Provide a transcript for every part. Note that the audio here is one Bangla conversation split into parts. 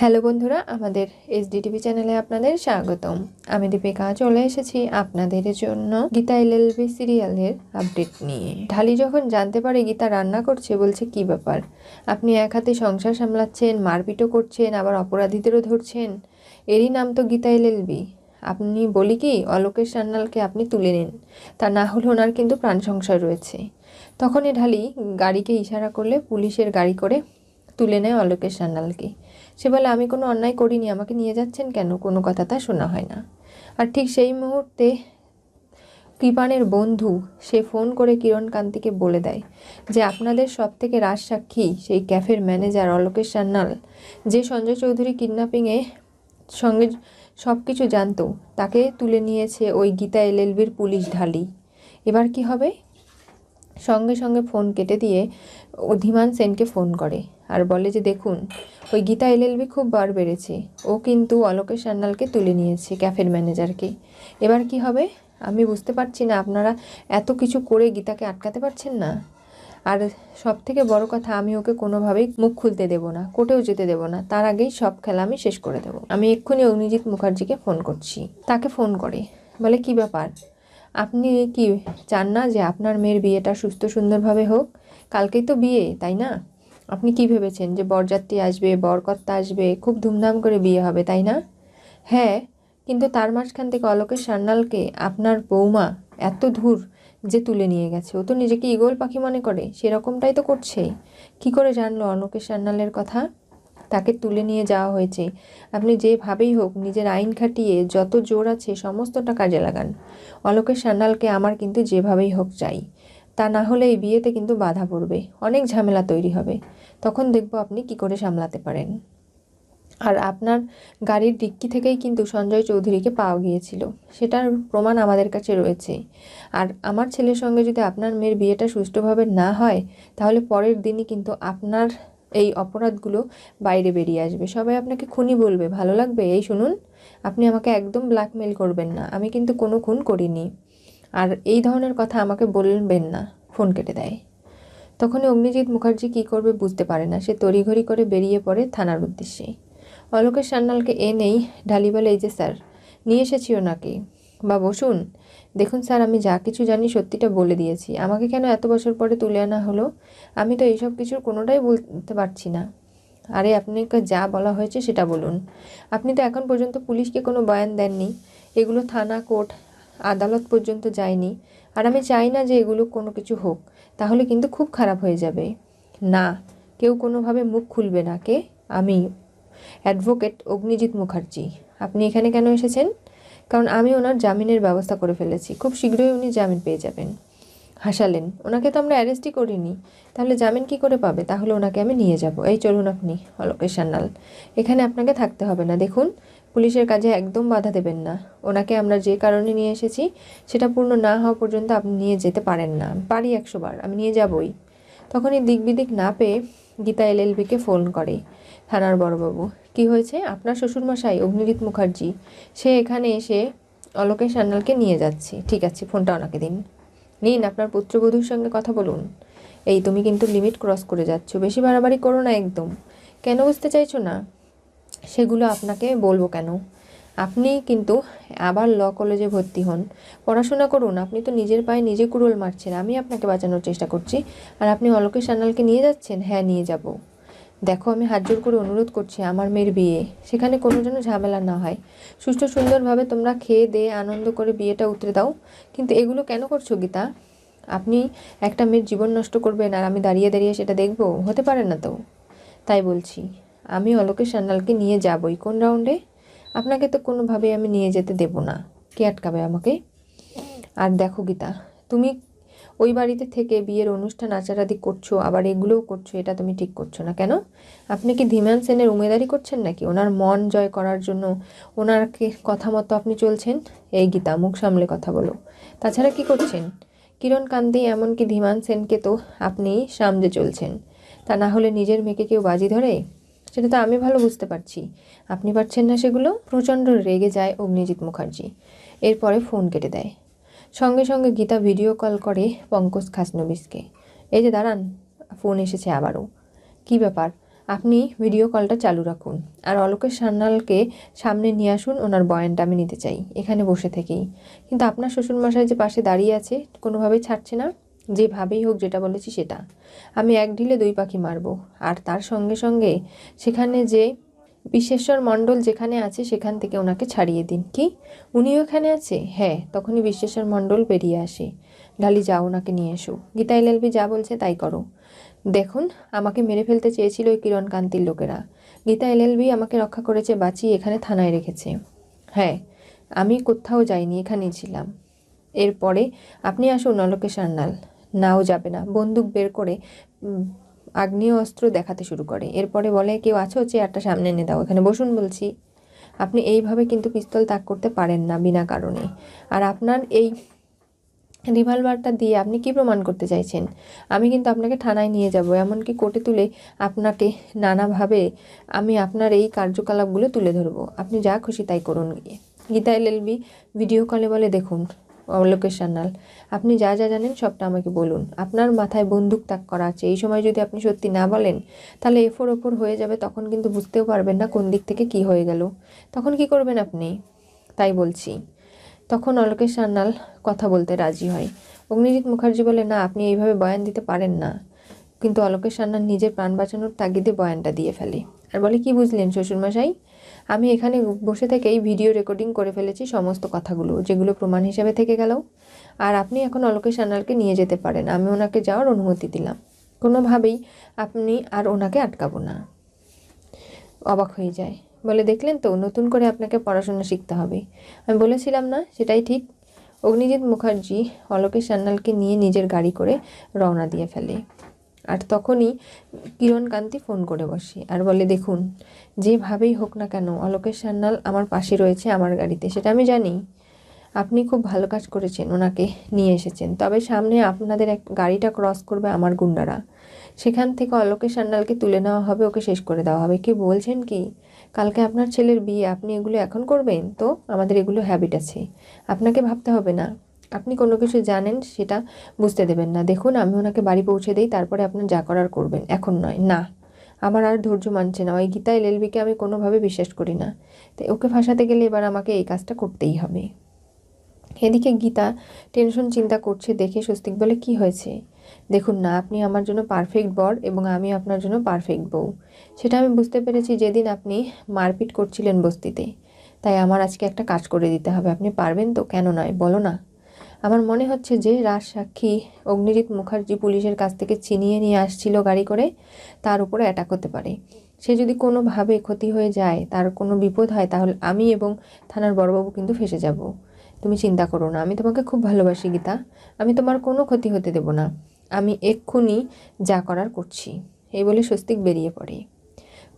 হ্যালো বন্ধুরা, আমাদের এসডিটিভি চ্যানেলে আপনাদের স্বাগতম। আমি দীপিকা, চলে এসেছি আপনাদের জন্য গীতা এল এলএলবি সিরিয়ালের আপডেট নিয়ে। ঢালি যখন জানতে পারে গীতা রান্না করছে, বলছে, কি ব্যাপার? আপনি এক হাতে সংসার সামলাচ্ছেন, মারপিটও করছেন, আবার অপরাধীদেরও ধরছেন। এরই নাম তো গীতা এল এলএলবি আপনি বলি কি, অলোকেশ সান্যালকে আপনি তুলে নিন। তা না হলে ওনার কিন্তু প্রাণ সংশয় রয়েছে। তখনই ঢালি গাড়িকে ইশারা করলে পুলিশের গাড়ি করে তুলে নেয় অলোকেশ সান্যালকে সে বলে, আমি কোনো অন্যায় করিনি, আমাকে নিয়ে যাচ্ছেন কেন? কোনো কথা তা শোনা হয় না। আর ঠিক সেই মুহূর্তে কৃপানের বন্ধু সে ফোন করে কিরণ কান্তিকে বলে দেয় যে, আপনাদের সব থেকে রাজ সাক্ষী সেই ক্যাফের ম্যানেজার অলোকেশ সান্যাল। যে সঞ্জয় চৌধুরী কিডন্যাপিংয়ে সঙ্গে সব কিছু জানতো, তাকে তুলে নিয়েছে ওই গীতা এলএলবির পুলিশ ঢালি। এবার কি হবে? সঙ্গে সঙ্গে ফোন কেটে দিয়ে ও ধীমান সেনকে ফোন করে। আর বলে যে, দেখুন, ওই গীতা এলএলবি খুব বার বেড়েছে। ও কিন্তু অলোকেশ সান্যালকে তুলে নিয়েছে ক্যাফের ম্যানেজারকে। এবার কি হবে? আমি বুঝতে পারছি না, আপনারা এত কিছু করে গীতাকে আটকাতে পারছেন না? আর সব থেকে বড় কথা, আমি ওকে কোনোভাবেই মুখ খুলতে দেব না কোর্টেও যেতে দেব না। তার আগেই সব খেলা আমি শেষ করে দেব। আমি এক্ষুনি অগ্নিজিৎ মুখার্জিকে ফোন করছি। তাকে ফোন করে। বলে, কি ব্যাপার? আপনি কি চান না যে আপনার মেয়ের বিয়েটা সুস্থ সুন্দরভাবে হোক? কালকেই তো বিয়ে, তাই না? আপনি কি ভেবেছেন যে বরযাত্রী আসবে, বরকর্তা আসবে? খুব ধুমধাম করে বিয়ে হবে, তাই না? হ্যাঁ কিন্তু তার মাঝখান থেকে অলোকেশ সান্যালকে আপনার বৌমা এত দূর যে তুলে নিয়ে গেছে। ও তো নিজেকে ইগল পাখি মনে করে, সেরকমটাই তো করছে। কি করে জানলো অলোকেশ সান্যালের কথা? তাকে তুলে নিয়ে যাওয়া হয়েছে। আপনি যেভাবেই হোক, নিজের আইন খাটিয়ে যত জোর আছে, সমস্তটা কাজে লাগান। অলোকেশ সান্যালকে আমার কিন্তু যেভাবেই হোক চাই। তা না হলে এই বিয়েতে কিন্তু বাধা পড়বে। অনেক ঝামেলা তৈরি হবে। তখন দেখব আপনি কি করে সামলাতে পারেন। আর আপনার গাড়ির ডিক্কি থেকেই কিন্তু সঞ্জয় চৌধুরীকে পাওয়া গিয়েছিল। সেটার প্রমাণ আমাদের কাছে রয়েছে। আর আমার ছেলের সঙ্গে যদি আপনার মেয়ের বিয়েটা সুষ্ঠুভাবে না হয়, তাহলে পরের দিনই কিন্তু আপনার এই অপরাধগুলো বাইরে বেরিয়ে আসবে। সবাই আপনাকে খুনি বলবে। ভালো লাগবে? এই শুনুন। আপনি আমাকে একদম ব্ল্যাকমেল করবেন না। আমি কিন্তু কোনো খুন করিনি। আর এই ধরনের কথা আমাকে বলবেন না, ফোন কেটে দেয়। তখনই অগ্নিজিৎ মুখার্জি কী করবে বুঝতে পারে না, সে তড়িঘড়ি করে বেরিয়ে পড়ে থানার উদ্দেশ্যে। অলোকেশ সান্যালকে এনেই ঢালি বলে, এই যে স্যার, নিয়ে এসেছি ওনাকে। বা বসুন, দেখুন স্যার, আমি যা কিছু জানি সত্যিটা বলে দিয়েছি। আমাকে কেন এত বছর পরে তুলে আনা হলো? আমি তো এইসব কিছুর কোনোটাই বলতে পারছি না। আরে, আপনাকে যা বলা হয়েছে সেটা বলুন। আপনি তো এখন পর্যন্ত পুলিশকে কোনো বয়ান দেননি। এগুলো থানা, কোর্ট আদালত পর্যন্ত যায়নি। আর আমি চাই না যে এগুলো কোনো কিছু হোক, তাহলে কিন্তু খুব খারাপ হয়ে যাবে। না, কেউ কোনোভাবে মুখ খুলবে না। কে? আমি। অ্যাডভোকেট অগ্নিজিৎ মুখার্জি। আপনি এখানে কেন এসেছেন? কারণ আমি ওনার জামিনের ব্যবস্থা করে ফেলেছি। খুব শীঘ্রই উনি জামিন পেয়ে যাবেন। হাসালেন। ওনাকে তো আমরা অ্যারেস্টই করিনি। তাহলে জামিন কি করে পাবে? তাহলে ওনাকে আমি নিয়ে যাব। এই চলুন আপনি অলোকেশ সান্যাল এখানে আপনাকে থাকতে হবে না। দেখুন পুলিশের কাজে একদম বাধা দেবেন না। ওনাকে আমরা যে কারণে নিয়ে এসেছি, সেটা পূর্ণ না হওয়া পর্যন্ত আপনি নিয়ে যেতে পারেন না। পারি একশো বার, আমি নিয়ে যাবই। তখনই দিক বিদিক না পেয়ে গীতা এলএলবিকে ফোন করে, থানার বড়বাবু, কি হয়েছে? আপনার শ্বশুরমশাই অগ্নিজিৎ মুখার্জি, সে এখানে এসে অলোকেশ সান্যালকে নিয়ে যাচ্ছে। ঠিক আছে, ফোনটা ওনাকে দিন। নিন, আপনার পুত্রবধূর সঙ্গে কথা বলুন। এই, তুমি কিন্তু লিমিট ক্রস করে যাচ্ছ। বেশি বাড়াবাড়ি করো না একদম। কেন বুঝতে চাইছো না? সেগুলো আপনাকে বলব কেন? আপনি কিন্তু আবার ল কলেজে ভর্তি হন। পড়াশোনা করুন, আপনি তো নিজের পায়ে নিজে কুড়োল মারছেন, আমি আপনাকে বাঁচানোর চেষ্টা করছি। আর আপনি অলোকেশ সান্যালকে নিয়ে যাচ্ছেন? হ্যাঁ নিয়ে যাব। দেখো, আমি হাত জোর করে অনুরোধ করছি আমার মেয়ের বিয়ে। সেখানে কোনো যেন ঝামেলা না হয়। সুষ্ঠু সুন্দরভাবে তোমরা খেয়ে দিয়ে আনন্দ করে বিয়েটা উতরে দাও। কিন্তু এগুলো কেন করছ, গীতা? আপনি একটা মেয়ের জীবন নষ্ট করবেন আর আমি দাঁড়িয়ে দাঁড়িয়ে সেটা দেখব? হতে পারে না তো। তাই বলছি। আমি অলোকেশ সান্যালকে নিয়ে যাবই। কোন রাউন্ডে? আপনাকে তো কোনোভাবেই আমি নিয়ে যেতে দেব না। কে আটকাবে আমাকে? আর দেখো গীতা, তুমি ওই বাড়িতে থেকে বিয়ের অনুষ্ঠান আচারাদি করছ, আবার এগুলোও করছ, এটা তুমি ঠিক করছ না কেন? আপনি কি ধীমান সেনের উমেদারি করছেন নাকি? ওনার মন জয় করার জন্য ওনারকে কথা মতো আপনি চলছেন? এই গীতা, মুখ সামলে কথা বলো। তাছাড়া কি করছেন? কিরণ কান্তি এমনকি ধীমান সেনকে তো আপনি সামলে চলছেন। তা না হলে নিজের মেয়েকে কেউ বাজি ধরে? সেটা তো আমি ভালো বুঝতে পারছি। আপনি পারছেন না সেগুলো? প্রচণ্ড রেগে যায় অগ্নিজিৎ মুখার্জি। এরপরে ফোন কেটে দেয়। সঙ্গে সঙ্গে গীতা ভিডিও কল করে পঙ্কজ খাসনবিসকে। এই যে দাঁড়ান, ফোন এসেছে আবারও। কি ব্যাপার? আপনি ভিডিও কলটা চালু রাখুন। আর অলোকেশ সান্যালকে সামনে নিয়ে আসুন, ওনার বয়ানটা আমি নিতে চাই, এখানে বসে থেকেই। কিন্তু আপনার শ্বশুরমশাই যে পাশে দাঁড়িয়ে আছে, কোনোভাবেই ছাড়ছে না? যেভাবেই হোক যেটা বলেছি সেটা। আমি এক ঢিলে দুই পাখি মারবো। আর তার সঙ্গে সঙ্গে সেখানে যে বিশ্বেশ্বর মণ্ডল যেখানে আছে সেখান থেকে ওনাকে ছাড়িয়ে দিন। কি? উনিও এখানে আছে? হ্যাঁ তখনই বিশ্বেশ্বর মণ্ডল বেরিয়ে আসে। ঢালি যাও ওনাকে নিয়ে এসো। গীতা এলএলবি যা বলছে তাই করো। দেখুন, আমাকে মেরে ফেলতে চেয়েছিল ওই কিরণ কান্তির লোকেরা। গীতা এলএলবি আমাকে রক্ষা করেছে, বাঁচিয়ে এখানে থানায় রেখেছে। হ্যাঁ আমি কোথাও যাইনি, এখানেই ছিলাম। এরপরে আপনি আসুন অলোকে সান্যাল নাও যাবে না। বন্দুক বের করে আগ্নেয় অস্ত্র দেখাতে শুরু করে। এরপরে বলে, কেউ আছো? চেয়ারটা সামনে এনে দাও। এখানে বসুন বলছি। আপনি এইভাবে কিন্তু পিস্তল তাক করতে পারেন না বিনা কারণে। আর আপনার এই রিভলভারটা দিয়ে আপনি কি প্রমাণ করতে চাইছেন? আমি কিন্তু আপনাকে থানায় নিয়ে যাব। এমনকি কোর্টে তুলে আপনাকে নানাভাবে আমি আপনার এই কার্যকলাপগুলো তুলে ধরবো। আপনি যা খুশি তাই করুন। গিয়ে গীতা এলএলবি ভিডিও কলে বলে দেখুন। অলোকেশ সান্যাল আপনি যা যা জানেন সবটা আমাকে বলুন। আপনার মাথায় বন্দুক তাক করা আছে। এই সময় যদি আপনি সত্যি না বলেন, তাহলে এফোর ওপর হয়ে যাবে, তখন কিন্তু বুঝতেও পারবেন না কোন দিক থেকে কি হয়ে গেল। তখন কি করবেন আপনি? তাই বলছি। তখন অলোকেশ সান্যাল কথা বলতে রাজি হয়। অগ্নিজিৎ মুখার্জি বলে, না, আপনি এইভাবে বয়ান দিতে পারেন না। কিন্তু অলোকেশ সান্যাল নিজের প্রাণ বাঁচানোর তাগিদে বয়ানটা দিয়ে ফেলে। আর বলে, কি বুঝলেন শ্বশুরমশাই? আমি এখানে বসে থেকেই ভিডিও রেকর্ডিং করে ফেলেছি সমস্ত কথাগুলো, যেগুলো প্রমাণ হিসেবে থেকে গেল। আর আপনি এখন অলোকেশ সান্যালকে নিয়ে যেতে পারেন। আমি ওনাকে যাওয়ার অনুমতি দিলাম। কোনোভাবেই আপনি আর ওনাকে আটকাবো না। অবাক হয়ে যায়। বলে, দেখলেন তো, নতুন করে আপনাকে পড়াশোনা শিখতে হবে। আমি বলেছিলাম, না, সেটাই ঠিক। অগ্নিজিৎ মুখার্জি অলোকেশ সান্যালকে নিয়ে নিজের গাড়ি করে রওনা দিয়ে ফেলে। আর তখনই কিরণ কান্তি ফোন করে বসে আর বলে, দেখুন, যেভাবেই হোক না কেন অলোকেশ সান্যাল আমার পাশে রয়েছে আমার গাড়িতে, সেটা আমি জানি। আপনি খুব ভালো কাজ করেছেন, ওনাকে নিয়ে এসেছেন। তবে সামনে আপনাদের এক গাড়িটা ক্রস করবে আমার গুন্ডারা। সেখান থেকে অলোকেশ সান্যালকে তুলে নেওয়া হবে, ওকে শেষ করে দেওয়া হবে। কি বলছেন কি? কালকে আপনার ছেলের বিয়ে, আপনি এগুলো এখন করবেন? তো আমাদের এগুলো হ্যাবিট আছে। আপনাকে ভাবতে হবে না। আপনি কোনো কিছু জানেন সেটা বুঝতে দেবেন না। দেখুন, আমি ওনাকে বাড়ি পৌঁছে দিই, তারপরে আপনার যা করার করবেন। এখন নয়, না। আমার আর ধৈর্য মানছে না। ওই গীতা এলএলবিকে আমি কোনোভাবে বিশ্বাস করি না। তাই ওকে ফাঁসাতে গেলে এবার আমাকে এই কাজটা করতেই হবে। এদিকে গীতা টেনশন চিন্তা করছে, দেখে স্বস্তিক বলে, কি হয়েছে? দেখুন না, আপনি আমার জন্য পারফেক্ট বর এবং আমি আপনার জন্য পারফেক্ট বউ। সেটা আমি বুঝতে পেরেছি যেদিন আপনি মারপিট করছিলেন বস্তিতে। তাই আমার আজকে একটা কাজ করে দিতে হবে। আপনি পারবেন তো? কেন নয়? বলো না। আমার মনে হচ্ছে যে রাজ সাক্ষী অগ্নিজিৎ মুখার্জি পুলিশের কাছ থেকে ছিনিয়ে নিয়ে আসছিল গাড়ি করে, তার উপরে অ্যাটাক হতে পারে। সে যদি কোনোভাবে ক্ষতি হয়ে যায়, তার কোনো বিপদ হয়, তাহলে আমি এবং থানার বড়বাবু কিন্তু ফেসে যাব। তুমি চিন্তা করো না, আমি তোমাকে খুব ভালোবাসি গীতা। আমি তোমার কোনো ক্ষতি হতে দেব না। আমি এক্ষুনি যা করার করছি। এই বলে স্বস্তিক বেরিয়ে পড়ে।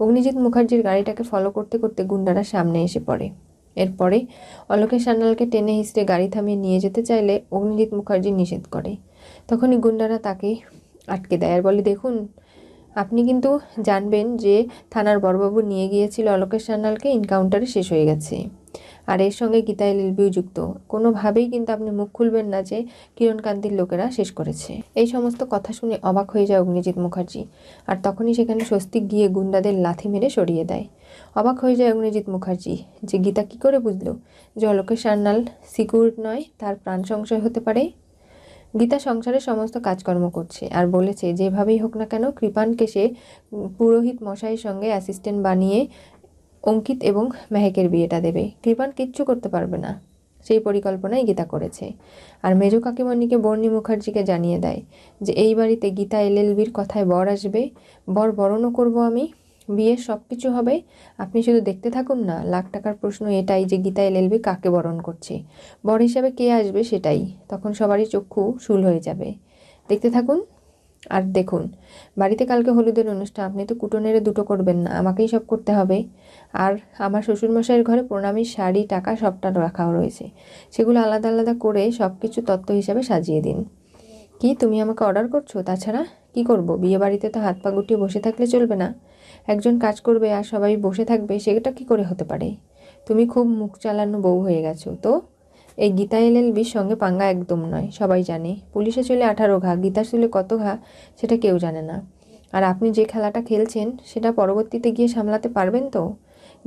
অগ্নিজিৎ মুখার্জির গাড়িটাকে ফলো করতে করতে গুন্ডারা সামনে এসে পড়ে। এরপরে অলোকেশ সান্যালকে টেনে হিসড়ে গাড়ি থামিয়ে নিয়ে যেতে চাইলে অগ্নিজিৎ মুখার্জি নিষেধ করে। তখনই গুন্ডারা তাকে আটকে দেয় আর বলে, দেখুন, আপনি কিন্তু জানবেন যে থানার বড়বাবু নিয়ে গিয়েছিল অলোকেশ সান্যালকে এনকাউন্টারে শেষ হয়ে গেছে। আর এর সঙ্গে গীতা এলএলবিও যুক্ত। কোনোভাবেই কিন্তু আপনি মুখ খুলবেন না যে কিরণকান্তির লোকেরা শেষ করেছে। এই সমস্ত কথা শুনে অবাক হয়ে যায় অগ্নিজিৎ মুখার্জি। আর তখনই সেখানে স্বস্তিক গিয়ে গুন্ডাদের লাথি মেরে সরিয়ে দেয়। অবাক হয়ে যায় অগ্নিজিৎ মুখার্জি যে গীতা কী করে বুঝল? যে অলোকেশ সান্যাল সিকিউর নয়, তার প্রাণ সংশয় হতে পারে? গীতা সংসারের সমস্ত কাজকর্ম করছে আর বলেছে, যেভাবেই হোক না কেন কৃপানকে সে পুরোহিত মশাইয়ের সঙ্গে অ্যাসিস্ট্যান্ট বানিয়ে অঙ্কিত এবং মেহেকের বিয়েটা দেবে। কৃপান কিচ্ছু করতে পারবে না। সেই পরিকল্পনাই গীতা করেছে। আর মেজ কাকিমণিকে বর্ণি মুখার্জিকে জানিয়ে দেয় যে, এই বাড়িতে গীতা এলএলবির কথায় বর আসবে। বর বরণও করব আমি। বিয়ের সব কিছু হবে। আপনি শুধু দেখতে থাকুন না। লাখ টাকার প্রশ্ন এটাই যে গীতা এলএলবি কাকে বরণ করছে। বর হিসাবে কে আসবে সেটাই। তখন সবারই চক্ষু শুল হয়ে যাবে। দেখতে থাকুন আর দেখুন, বাড়িতে কালকে হলুদের অনুষ্ঠান, আপনি তো কুটো নেড়ে দুটো করবেন না, আমাকেই সব করতে হবে। আর আমার শ্বশুরমশাইয়ের ঘরে প্রণামীর শাড়ি, টাকা সবটা রাখাও রয়েছে। সেগুলো আলাদা আলাদা করে সব কিছু তত্ত্ব হিসাবে সাজিয়ে দিন। কি, তুমি আমাকে অর্ডার করছ? তাছাড়া কি করব? বিয়ে বাড়িতে তো হাত পা গুটিয়ে বসে থাকলে চলবে না। একজন কাজ করবে আর সবাই বসে থাকবে, সেটা কি করে হতে পারে? তুমি খুব মুখ চালানো বউ হয়ে গেছো, তো এই গীতা এলএলবির সঙ্গে পাঙ্গা একদম নয়, সবাই জানে। পুলিশে চলে আঠারো ঘা, গীতার চুলে কত ঘা, সেটা কেউ জানে না। আর আপনি যে খেলাটা খেলছেন, সেটা পরবর্তীতে গিয়ে সামলাতে পারবেন তো?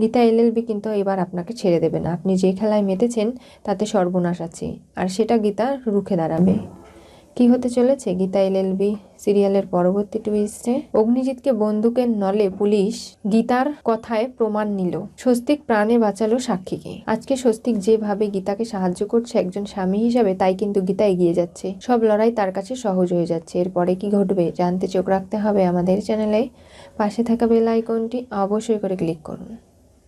গীতা এল এলএলবি কিন্তু এবার আপনাকে ছেড়ে দেবে না। আপনি যে খেলায় মেতেছেন, তাতে সর্বনাশ আছে। আর সেটা গীতা রুখে দাঁড়াবে। কি হতে চলেছে? গীতা এলএলবি সিরিয়ালের পরবর্তী টুইস্টে অগ্নিজিৎকে বন্দুকের নলে পুলিশ গীতার কথায় প্রমাণ নিল। স্বস্তিক প্রাণে বাঁচালো সাক্ষীকে। আজকে স্বস্তিক যেভাবে গীতাকে সাহায্য করছে একজন স্বামী হিসাবে, তাই কিন্তু গীতা এগিয়ে যাচ্ছে। সব লড়াই তার কাছে সহজ হয়ে যাচ্ছে। এরপরে কি ঘটবে জানতে চোখ রাখতে হবে আমাদের চ্যানেলে পাশে থাকা বেল আইকনটি অবশ্যই করে ক্লিক করুন।